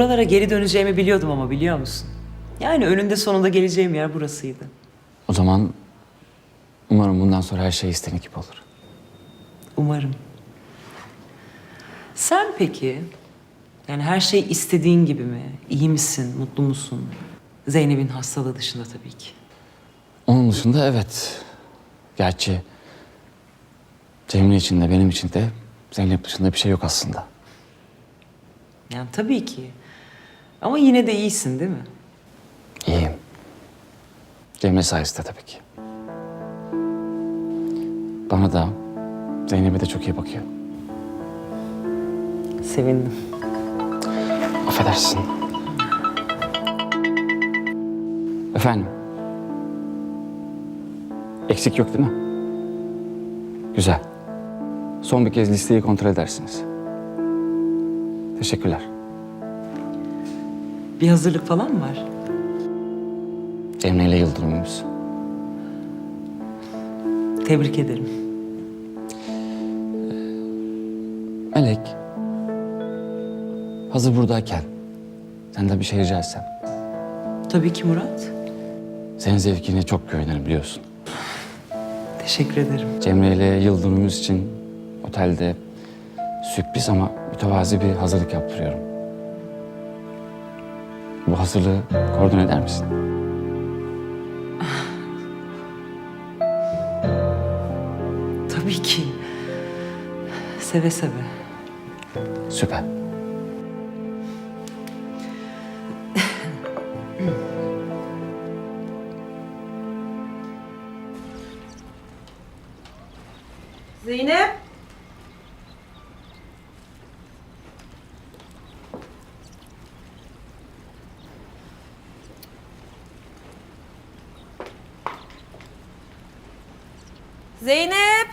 Buralara geri döneceğimi biliyordum ama biliyor musun? Yani önünde sonunda geleceğim yer burasıydı. O zaman umarım bundan sonra her şey istediğin gibi olur. Umarım. Sen peki? Yani her şey istediğin gibi mi? İyi misin? Mutlu musun? Zeynep'in hastalığı dışında tabii ki. Onun dışında evet. Gerçi Cemre için de benim için de Zeynep dışında bir şey yok aslında. Yani tabii ki. Ama yine de iyisin değil mi? İyiyim. Cemre sayesinde tabii ki. Bana da Zeynep'e de çok iyi bakıyor. Sevindim. Affedersin. Efendim? Eksik yok değil mi? Güzel. Son bir kez listeyi kontrol edersiniz. Teşekkürler. Bir hazırlık falan mı var? Cemre ile Yıldırım'ımız. Tebrik ederim. Melek. Hazır buradayken senden bir şey rica etsem. Tabii ki Murat. Senin zevkine çok güvenirim biliyorsun. Teşekkür ederim. Cemre ile Yıldırım'ımız için otelde sürpriz ama mütevazi bir hazırlık yaptırıyorum. Bu hazırlığı koordine eder misin? Tabii ki. Seve seve. Süper. Zeynep. Zeynep.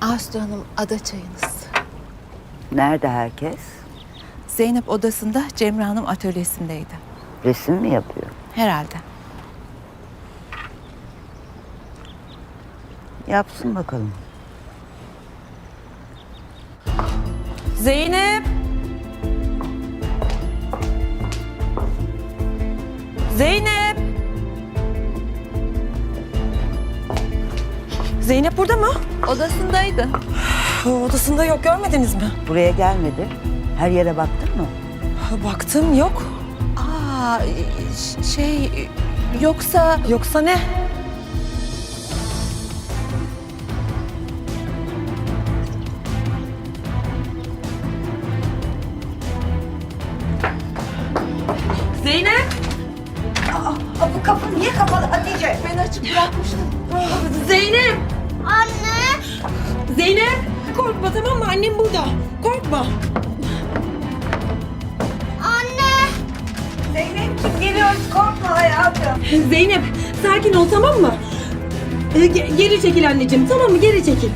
Aslı Hanım ada çayınız. Nerede herkes? Zeynep odasında Cemre Hanım atölyesindeydi. Resim mi yapıyor? Herhalde. Yapsın bakalım. Zeynep. Zeynep. Zeynep burada mı? Odasındaydı. Odasında yok görmediniz mi? Buraya gelmedi. Her yere baktın mı? Baktım yok. Aa şey yoksa Yoksa ne? Bırakmıştım. Zeynep! Anne! Zeynep! Korkma tamam mı? Annem burada. Korkma. Zeynep'ciğim geliyoruz korkma hayatım. Zeynep sakin ol tamam mı? Ee, ge- geri çekil anneciğim tamam mı? Geri çekil.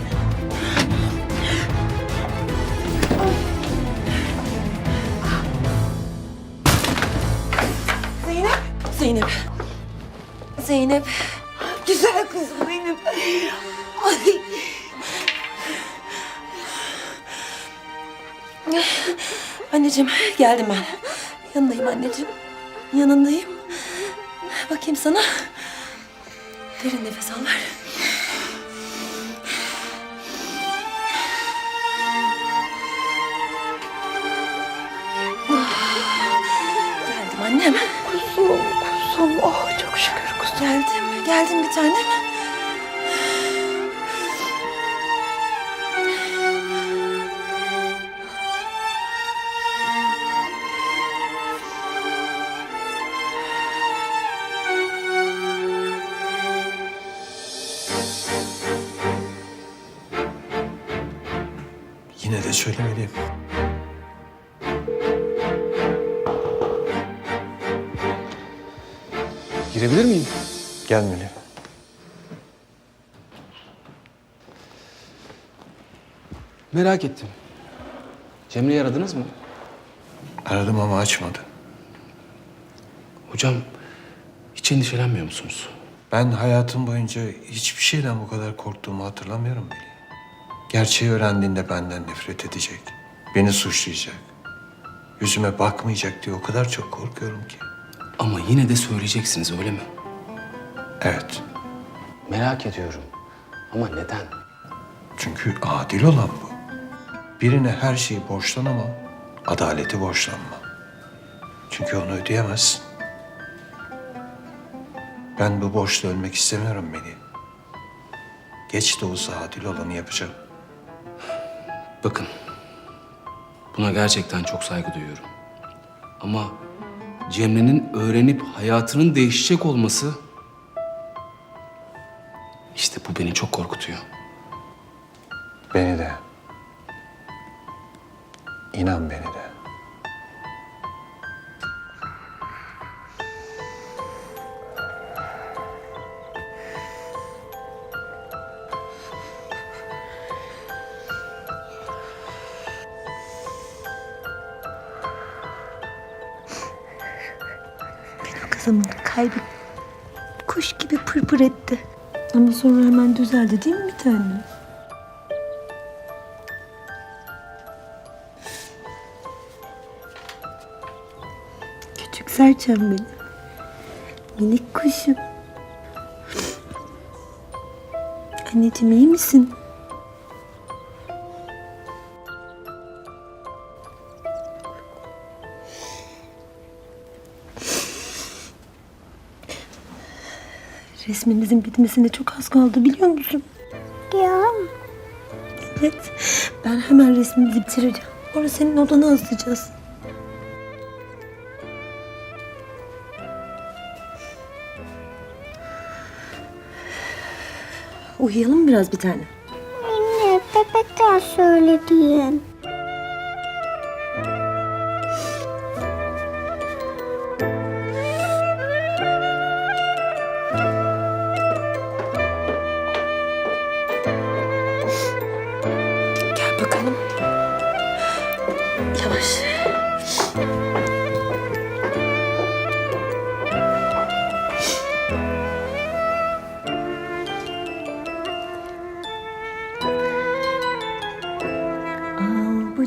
Zeynep. Zeynep. Güzel kızım benim. Ay. Anneciğim geldim ben. Yanındayım anneciğim. Yanındayım. Bakayım sana. Derin nefes al ver. Geldim annem. Kuzum kuzum oh çok şükür kuzum. Geldim. Geldim bir tanem. Yine de söylemeliyim. Girebilir miyim? Gel Melih. Merak ettim. Cemre'yi aradınız mı? Aradım ama açmadı. Hocam hiç endişelenmiyor musunuz? Ben hayatım boyunca hiçbir şeyden bu kadar korktuğumu hatırlamıyorum Melih. Gerçeği öğrendiğinde benden nefret edecek. Beni suçlayacak. Yüzüme bakmayacak diye o kadar çok korkuyorum ki. Ama yine de söyleyeceksiniz öyle mi? Evet. Merak ediyorum. Ama neden? Çünkü adil olan bu. Birine her şeyi borçlanamam, adaleti borçlanma. Çünkü onu ödeyemezsin. Ben bu borçla ölmek istemiyorum Melih. Geç de olsa adil olanı yapacağım. Bakın. Buna gerçekten çok saygı duyuyorum. Ama Cemre'nin öğrenip hayatının değişecek olması... Beni de. İnan beni de. Kızımın kalbi kuş gibi pırpır etti. Ama sonra hemen düzeldi değil mi bir tane? Serçem benim. Minik kuşum. Anneciğim iyi misin? Resmimizin bitmesine çok az kaldı biliyor musun? Ya Evet. Ben hemen resmimizi bitireceğim. Sonra senin odana asacağız. Uyuyalım biraz bir tane. anne bebekten söylediğin.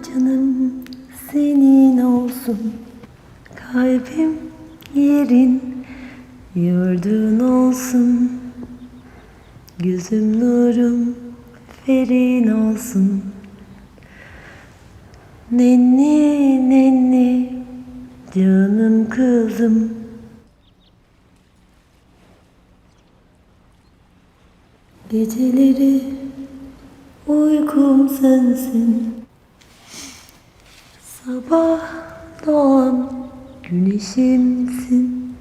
Canım senin olsun. Kalbim yerin yurdun olsun. Gözüm nurum ferin olsun. Nenni nenni canım kızım. Geceleri uykum sensin. Sabah doğan güneşimsin.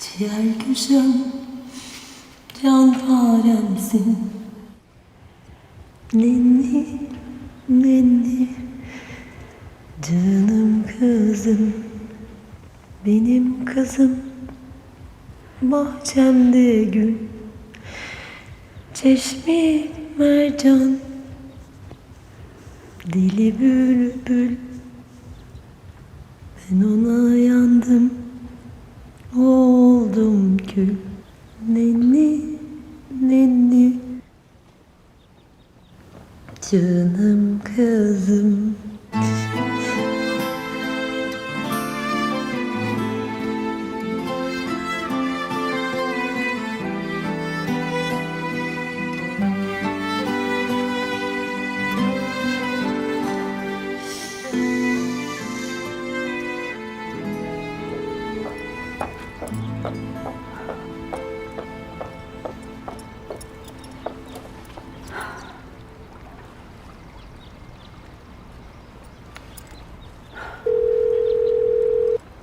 Ciğer köşem, can faremsin. Nenni, nenni, canım kızım, benim kızım, bahçemde gül, çeşmi mercan, deli bülbül, ben ona yandım, oldum kül, nenni, nenni, Canım kızım.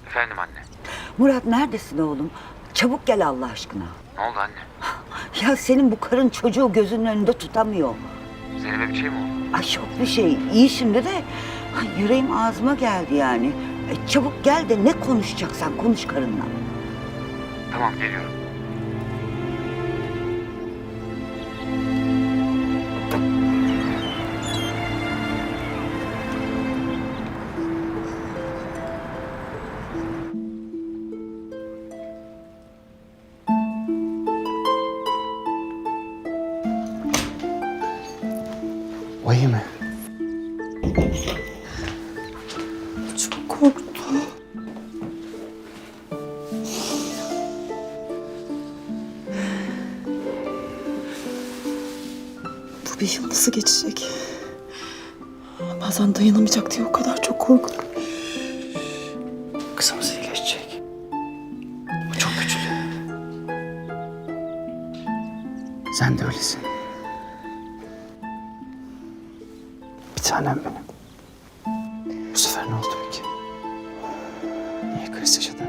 Efendim anne. Murat neredesin oğlum? Çabuk gel Allah aşkına. Ne oldu anne? Ya senin bu karın çocuğu gözünün önünde tutamıyor. Zeynep'e bir şey mi oldu? Ay yok bir şey. İyi şimdi de ay, yüreğim ağzıma geldi yani. E, çabuk gel de ne konuşacaksan konuş karınla. O nasıl geçecek? Bazen dayanamayacak diye o kadar çok korkuyorum. Kızımız iyileşecek. O çok güçlü. Sen de öylesin. Bir tanem benim. Bu sefer ne oldu peki? Niye kriz yaşadın?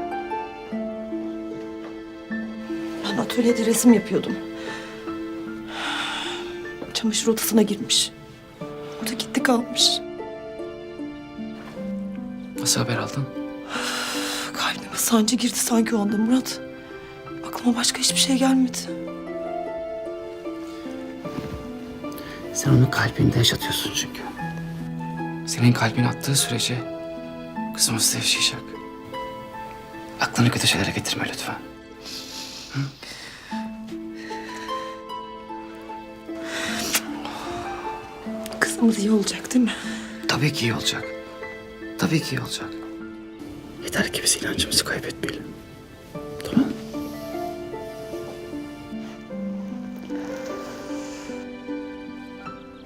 Ben atölyede resim yapıyordum. Çamaşır odasına girmiş. O da gitti kalmış. Nasıl haber aldın? Kalbime sancı girdi sanki o anda Murat. Aklıma başka hiçbir şey gelmedi. Sen onu kalbinde yaşatıyorsun çünkü. Senin kalbin attığı sürece kızımız da yaşayacak. Aklını kötü şeylere getirme lütfen. Kızımız iyi olacak değil mi? Tabii ki iyi olacak. Tabii ki iyi olacak. Yeter ki biz inancımızı kaybetmeyelim. Tamam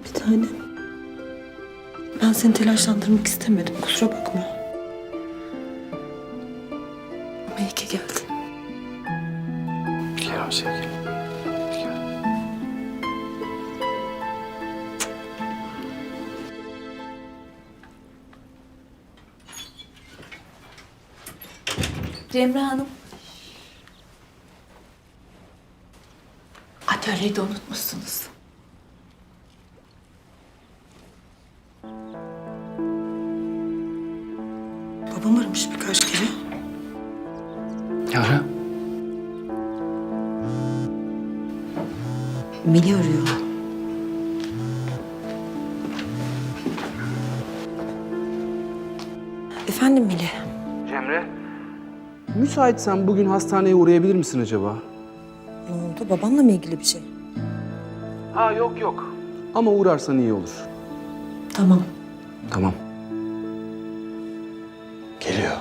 Bir tane. Ben seni telaşlandırmak istemedim. Kusura bakma. Cemre Hanım. Atölyede unutmuşsunuz. Babam aramış birkaç kere. Yara. Melih arıyor. Müsaitsen bugün hastaneye uğrayabilir misin acaba? Ne oldu? Babamla mı ilgili bir şey? Ha yok yok. Ama uğrarsan iyi olur. Tamam. Tamam. Geliyor.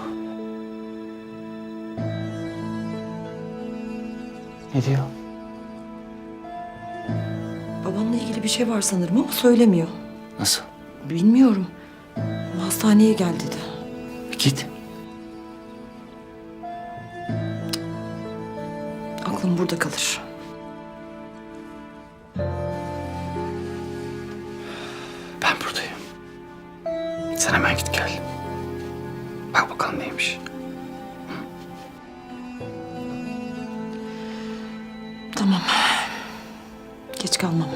Ne diyor? Babamla ilgili bir şey var sanırım ama söylemiyor. Nasıl? Bilmiyorum. Hastaneye gel dedi. Git. Burada kalır. Ben buradayım. Sen hemen git gel. Bak bakalım neymiş. Tamam. Geç kalmam.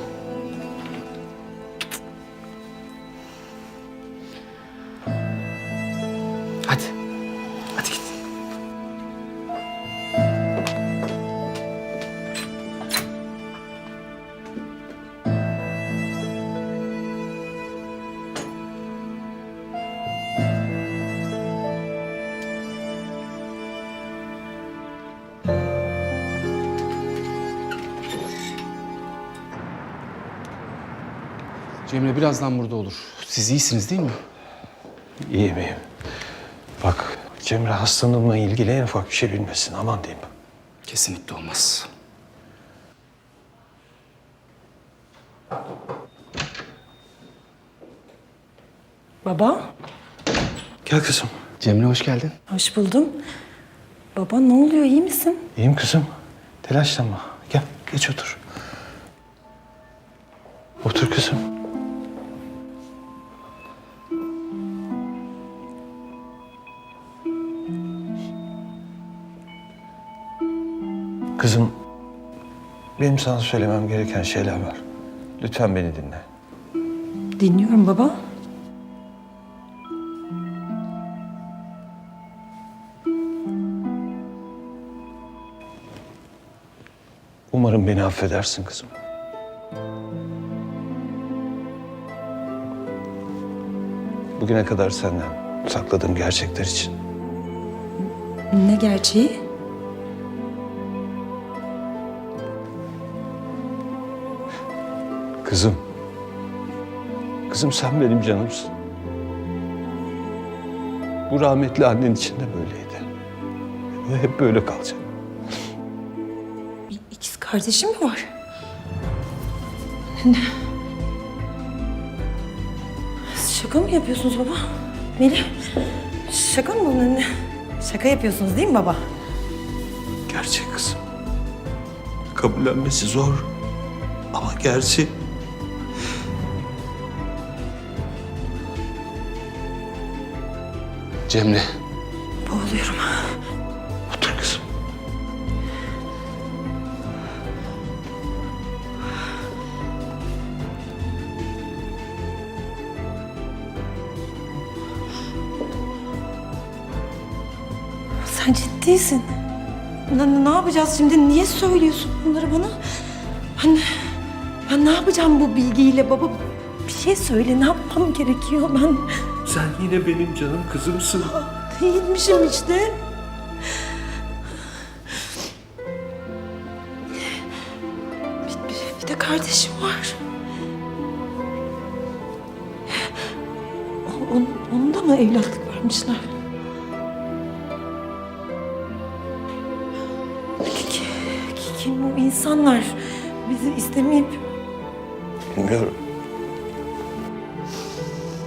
Cemre birazdan burada olur. Siz iyisiniz değil mi? İyiyim iyiyim. Bak Cemre hastalığımla ilgili en ufak bir şey bilmesin. Aman diyeyim. Kesinlikle olmaz. Baba. Gel kızım. Cemre hoş geldin. Hoş buldum. Baba ne oluyor iyi misin? İyiyim kızım. Telaşlanma. Gel geç otur. Otur kızım. Kızım, benim sana söylemem gereken şeyler var. Lütfen beni dinle. Dinliyorum baba. Umarım beni affedersin kızım. Bugüne kadar senden sakladığım gerçekler için. Ne gerçeği? Kızım. Kızım sen benim canımsın. Bu rahmetli annen için de böyleydi. Ve hep böyle kalacak. Bir ikiz kardeşim mi var? Ne? Şaka mı yapıyorsunuz baba? Melih, şaka mı bunun? Şaka yapıyorsunuz değil mi baba? Gerçek kızım. Kabullenmesi zor. Ama gerçek. Cemre. Boğuluyorum. Otur kızım. Sen ciddisin. Ne, ne yapacağız şimdi? Niye söylüyorsun bunları bana? Ben, ben ne yapacağım bu bilgiyle baba? Bir şey söyle. Ne yapmam gerekiyor ben? Sen yine benim canım kızımsın. Değilmişim işte. Bir, bir, bir de kardeşim var. O- on- Onun da mı evlatlık vermişler? Ki- ki- Kim bu insanlar? Bizi istemeyip Bilmiyorum.